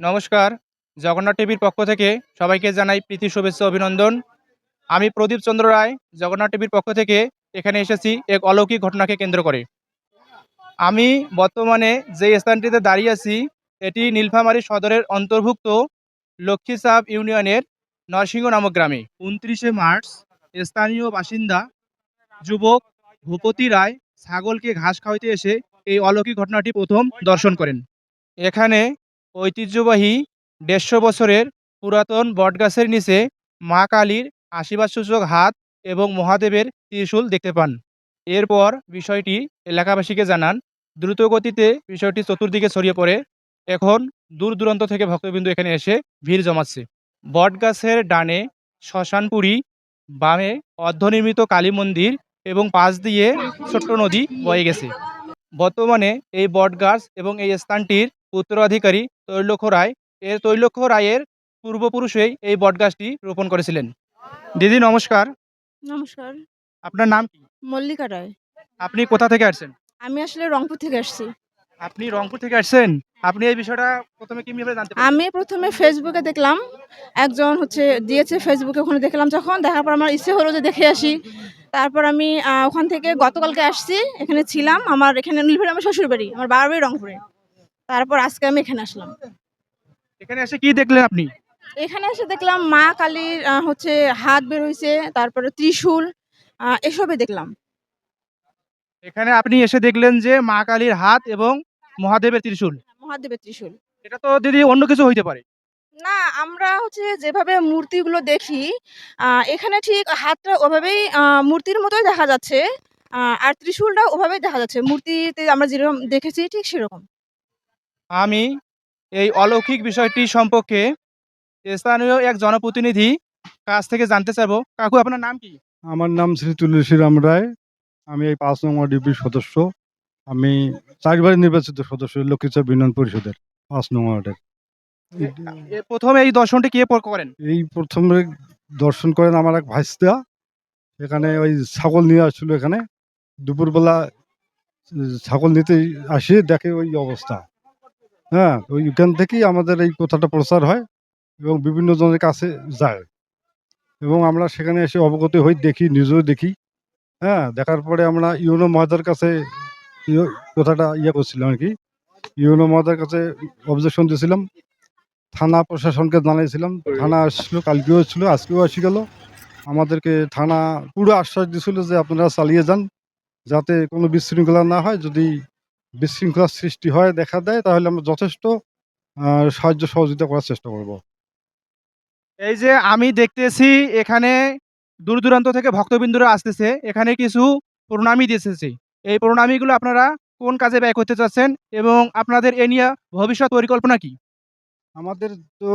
নমস্কার জগন্নাথ টিভির পক্ষ থেকে সবাইকে জানাই প্রীতি শুভেচ্ছা অভিনন্দন। আমি প্রদীপ চন্দ্র রায় জগন্নাথ টিভির পক্ষ থেকে এখানে এসেছি এক অলৌকিক ঘটনাকে কেন্দ্র করে। আমি বর্তমানে যে স্থানটিতে দাঁড়িয়ে আছি এটি নীলফামারী সদরের অন্তর্ভুক্ত লক্ষ্মীচাপ ইউনিয়নের নরসিংহ নামক গ্রামে। উনত্রিশে মার্চ স্থানীয় বাসিন্দা যুবক ভূপতি রায় ছাগলকে ঘাস খাওয়াইতে এসে এই অলৌকিক ঘটনাটি প্রথম দর্শন করেন। এখানে ঐতিহ্যবাহী দেড়শো বছরের পুরাতন বটগাছের নিচে মা কালীর আশীর্বাদসূচক হাত এবং মহাদেবের ত্রিশূল দেখতে পান। এরপর বিষয়টি এলাকাবাসীকে জানান। দ্রুত গতিতে বিষয়টি চতুর্দিকে ছড়িয়ে পড়ে। এখন দূর দূরান্ত থেকে ভক্তবিন্দু এখানে এসে ভিড় জমাচ্ছে। বটগাছের ডানে শ্মশানপুরী, বামে অর্ধনির্মিত কালী মন্দির এবং পাশ দিয়ে ছোট্ট নদী বয়ে গেছে। বর্তমানে এই বটগাছ এবং এই স্থানটির উত্তরাধিকারী তৈলক্ষ রায় এর তৈলক্ষ রায়ের পূর্বপুরুষেই এই বটগাছটি রোপণ করেছিলেন। দিদি নমস্কার। নমস্কার। আপনার নাম কি? মল্লিকা রায়। আপনি কোথা থেকে আসছেন? আমি আসলে রংপুর থেকে আসছি। আপনি রংপুর থেকে আসছেন? আপনি এই বিষয়টা প্রথমে কীভাবে জানতে আমি প্রথমে ফেসবুকে দেখলাম একজন হচ্ছে দিয়েছে ফেসবুকে ওখানে দেখলাম যখন দেখার পর আমার ইচ্ছে হলো যে দেখে আসি। তারপর আমি ওখান থেকে গতকালকে আসছি এখানে ছিলাম আমার এখানে নীলফামারী আমার শ্বশুর বাড়ি আমার বাবার বাড়ি রংপুরে। তারপর আজকে আমি এখানে আসলাম। এখানে এসে কি দেখলেন আপনি? এখানে এসে দেখলাম মা কালীর হচ্ছে হাত বের হয়েছে তারপরে ত্রিশূল আহ, এসবই দেখলাম। এখানে আপনি এসে দেখলেন যে মা কালীর হাত এবং মহাদেবের ত্রিশূল। মহাদেবের ত্রিশূল। এটা তো দিদি অন্য কিছু হইতে পারে। না আমরা হচ্ছে যেভাবে মূর্তিগুলো দেখি এখানে ঠিক হাতটা ওভাবেই মূর্তির মতোই দেখা যাচ্ছে আর ত্রিশূলটা ওভাবেই দেখা যাচ্ছে। মূর্তিতে আমরা যেরকম দেখেছি ঠিক সেরকম। আমি এই অলৌকিক বিষয়টি সম্পর্কে স্থানীয় এক জনপ্রতিনিধি কাছ থেকে জানতে চাইব। কাকু আপনার নাম কি? আমার নাম শ্রী তুলসীরাম রায়। আমি এই পাঁচ নম্বর ডিবির সদস্য। আমি চারবার নির্বাচিত সদস্য লক্ষ্মীচাপ ইউনিয়ন পরিষদের পাঁচ নম্বর ওয়ার্ডের। প্রথম এই দর্শনটি কে করেন? এই প্রথমে দর্শন করেন আমার এক ভাইস্তা। এখানে ওই ছাগল নিয়ে আসছিল এখানে। দুপুরবেলা ছাগল নিতে আসি দেখে ওই অবস্থা। হ্যাঁ ওইখান থেকেই আমাদের এই কথাটা প্রচার হয় এবং বিভিন্ন জনের কাছে যায়। এবং আমরা সেখানে এসে অবগত হই, দেখি নিজেও দেখি। হ্যাঁ দেখার পরে আমরা ইউনো মহাদার কাছে ইয়ে- কথাটা ইয়ে করছিলাম আর কি। ইউনো মহাদার কাছে অবজেকশন দিয়েছিলাম। থানা প্রশাসনকে জানাইছিলাম। থানা আসছিল কালকেও আসছিল আজকেও আসি গেল। আমাদেরকে থানা পুরো আশ্বাস দিয়েছিল যে আপনারা চালিয়ে যান, যাতে কোনো বিশৃঙ্খলা না হয়। যদি বিশৃঙ্খলার সৃষ্টি হয় দেখা দেয় তাহলে আমরা যথেষ্ট সাহায্য সহযোগিতা করার চেষ্টা করব। এই যে আমি দেখতেছি এখানে দূর দূরান্ত থেকে ভক্তবিন্দুরা আসতেছে এখানে কিছু প্রণামী দিতেছে এই প্রণামীগুলো আপনারা কোন কাজে ব্যয় করতে চাচ্ছেন এবং আপনাদের এ নিয়ে ভবিষ্যৎ পরিকল্পনা কি? আমাদের তো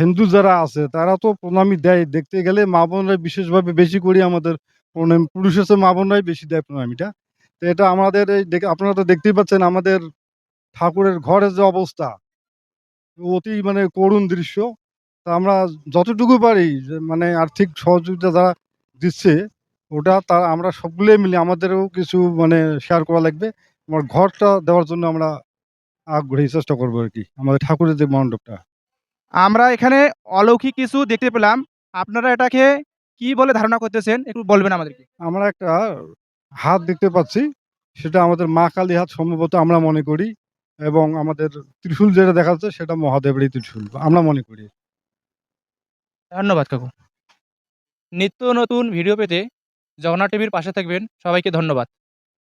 হিন্দু যারা আছে তারা তো প্রণামী দেয়। দেখতে গেলে মা বোনরা বিশেষভাবে বেশি করি আমাদের প্রণামী পুরুষের চেয়ে মা বোনরাই বেশি দেয় প্রণামীটা। তো এটা আমাদের এই দেখে আপনারা তো দেখতেই পাচ্ছেন আমাদের ঠাকুরের ঘরের যে অবস্থা। অতি মানে করুণ দৃশ্য। তা আমরা যতটুকু পারি যে মানে আর্থিক সহযোগিতা যারা দিচ্ছে ওটা তা আমরা সবগুলোই মিলে আমাদেরও কিছু মানে শেয়ার করা লাগবে। আমার ঘরটা দেওয়ার জন্য আমরা আগ্রহী চেষ্টা করব আর কি আমাদের ঠাকুরের যে মণ্ডপটা। আমরা এখানে অলৌকিক কিছু দেখতে পেলাম। আপনারা এটাকে কি বলে ধারণা করতেছেন একটু বলবেন আমাদেরকে? আমরা একটা হাত দেখতে পাচ্ছি সেটা আমাদের মা কালী হাত সম্ভবত আমরা মনে করি এবং আমাদের ত্রিশূল যেটা দেখা যাচ্ছে সেটা মহাদেবেরই ত্রিশূল, আমরা মনে করি। ধন্যবাদ কাকু। নিত্য নতুন ভিডিও পেতে জগন্নাথ টিভির পাশে থাকবেন, সবাইকে ধন্যবাদ।